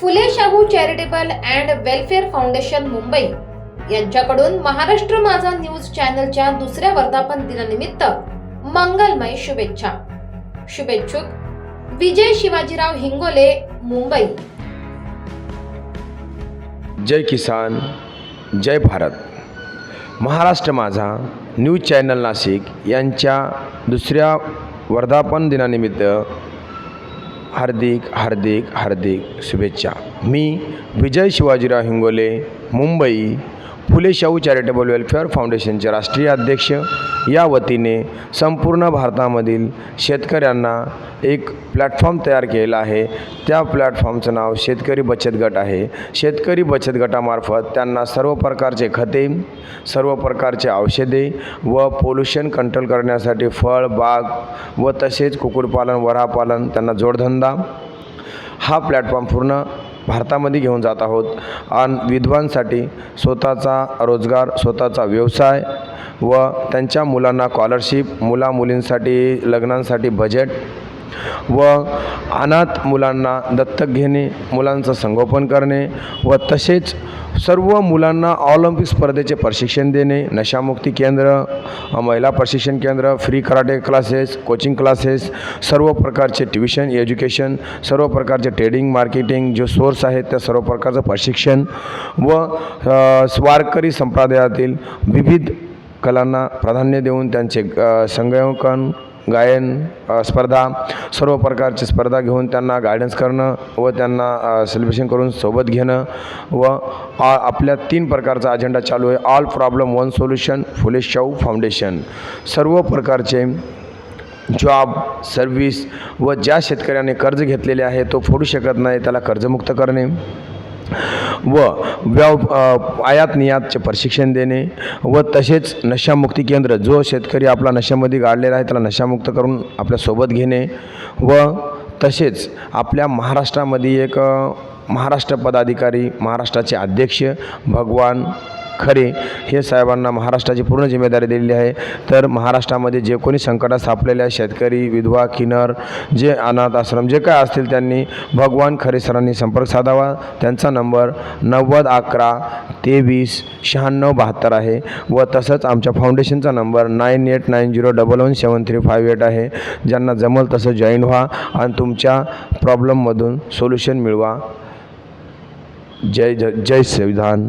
Phule Shahu charitable and welfare foundation Mumbai यांच्याकडून महाराष्ट्र माझा news चॅनलच्या दुसऱ्या वर्धापन दिनानिमित्त मंगलमय शुभेच्छा. शुभेच्छुक विजय शिवाजीराव हिंगोले मुंबई. जय किसान जय भारत. महाराष्ट्र माझा न्यूज चॅनल नाशिक यांच्या दुसऱ्या वर्धापन दिनानिमित्त हार्दिक हार्दिक हार्दिक शुभेच्छा. मी विजय शिवाजीराव हिंगोले मुंबई. फुले शाहू चॅरिटेबल वेलफेअर फाउंडेशनचे राष्ट्रीय अध्यक्ष. या वतीने संपूर्ण भारतामधील शेतकऱ्यांना एक प्लॅटफॉर्म तयार केलेला आहे. त्या प्लॅटफॉर्मचं नाव शेतकरी बचत गट आहे. शेतकरी बचत गटामार्फत त्यांना सर्व प्रकारचे खते सर्व प्रकारचे औषधे व पोल्युशन कंट्रोल करण्यासाठी फळ बाग व तसेच कुक्कुटपालन वरापालन त्यांना जोडधंदा. हा प्लॅटफॉर्म पूर्ण भारतामध्ये घेऊन जात आहोत. आणि विधवांसाठी स्वतःचा रोजगार स्वतःचा व्यवसाय व त्यांच्या मुलांना कॉलरशिप मुलामुलींसाठी लग्नांसाठी बजेट व अनाथ मुलांना दत्तक घेणे मुलांचं संगोपन करणे व तसेच सर्व मुलांना ऑलिम्पिक स्पर्धेचे प्रशिक्षण देणे नशामुक्ती केंद्र महिला प्रशिक्षण केंद्र free karate classes coaching classes सर्व प्रकारचे ट्युशन एज्युकेशन सर्व प्रकारचे ट्रेडिंग मार्केटिंग जो सोर्स आहेत त्या सर्व प्रकारचं प्रशिक्षण व स्वारकरी संप्रदायातील विविध कलांना प्राधान्य देऊन त्यांचे संगणकन गायन स्पर्धा सर्व प्रकारची स्पर्धा घेऊन त्यांना गायडन्स करणं व त्यांना सेलिब्रेशन करून सोबत घेणं व आ आपल्या तीन प्रकारचा अजेंडा चालू आहे. All problem one solution Phule Shahu foundation सर्व प्रकारचे जॉब सर्व्हिस व ज्या शेतकऱ्याने कर्ज घेतलेले आहे तो फोडू शकत नाही त्याला कर्जमुक्त करणे. व व्यव आयात नियातचे प्रशिक्षण देणे व तसेच नशामुक्ती केंद्र जो शेतकरी आपला नशामध्ये गाडलेला आहे त्याला नशामुक्त करून आपल्यासोबत घेणे व तसेच आपल्या महाराष्ट्रामध्ये एक महाराष्ट्र पदाधिकारी महाराष्ट्राचे अध्यक्ष भगवान खरे हे साहेबांना महाराष्ट्राची पूर्ण जिम्मेदारी दिलेली आहे. तर महाराष्ट्रामध्ये जे कोणी संकटात सापलेले आहे शेतकरी विधवा किनर जे अनाथ आश्रम जे काय असतील त्यांनी भगवान खरे सरांनी संपर्क साधावा. त्यांचा नंबर नव्वद अकरा तेवीस शहाण्णव बहात्तर आहे व तसंच आमच्या फाउंडेशनचा number nine eight nine zero double one seven three five eight आहे. ज्यांना जमल तसं जॉईन व्हा आणि तुमच्या प्रॉब्लेममधून सोल्युशन मिळवा. जय ज जय संविधान.